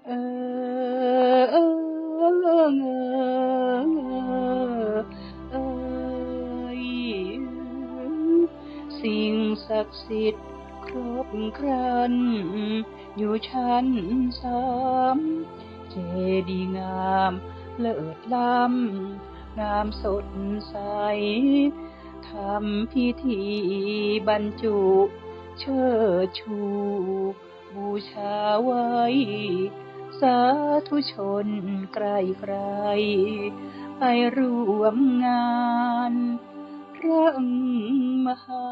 สิ่งศักดิ์สิทธิ์ครบครัน อยู่ชั้นสามเจดีงามเลิศล้ำงามสดใสทำพิธีบรรจุ เชิดชู บูชาไว้ สาธุชนไกลไกลไปร่วมงานพระมหา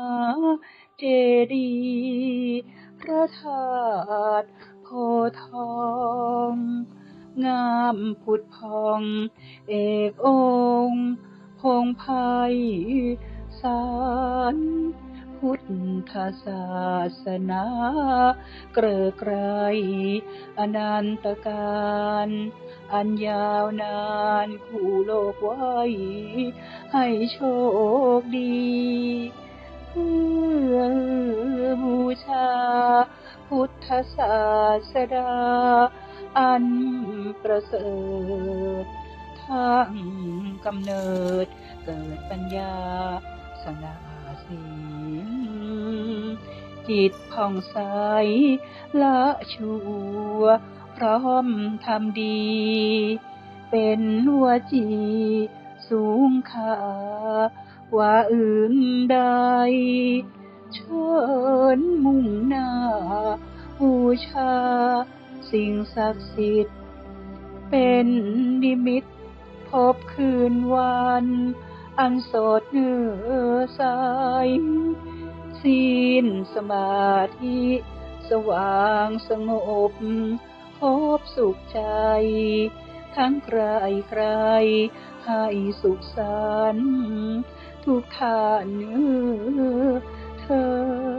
เจดีย์พระธาตุโพทอง งามผุดพอง เอกองค์พงไพศาล พุทธศาสนา เกริกไกรอนันตการ อันยาวนานคู่โลกไว้ ให้โชคดีเพื่อบูชา พุทธศาสดา อันประเสริฐทั้งกำเนิดเกิดปัญญาสง่าสี จิตผ่องใสละชัวพร้อมทำดี เป็นหัวจีสูงค่ากว่าอื่นใด เชิญมุ่งหน้าบูชา สิ่งศักดิ์สิทธิ์ เป็นนิมิตพบคืนวัน อันสดเนื้อใสศี นสมาธิ สว่างสงบ พบสุขใจ ทั้งใครใครให้สุขสันทุกท่านเธอ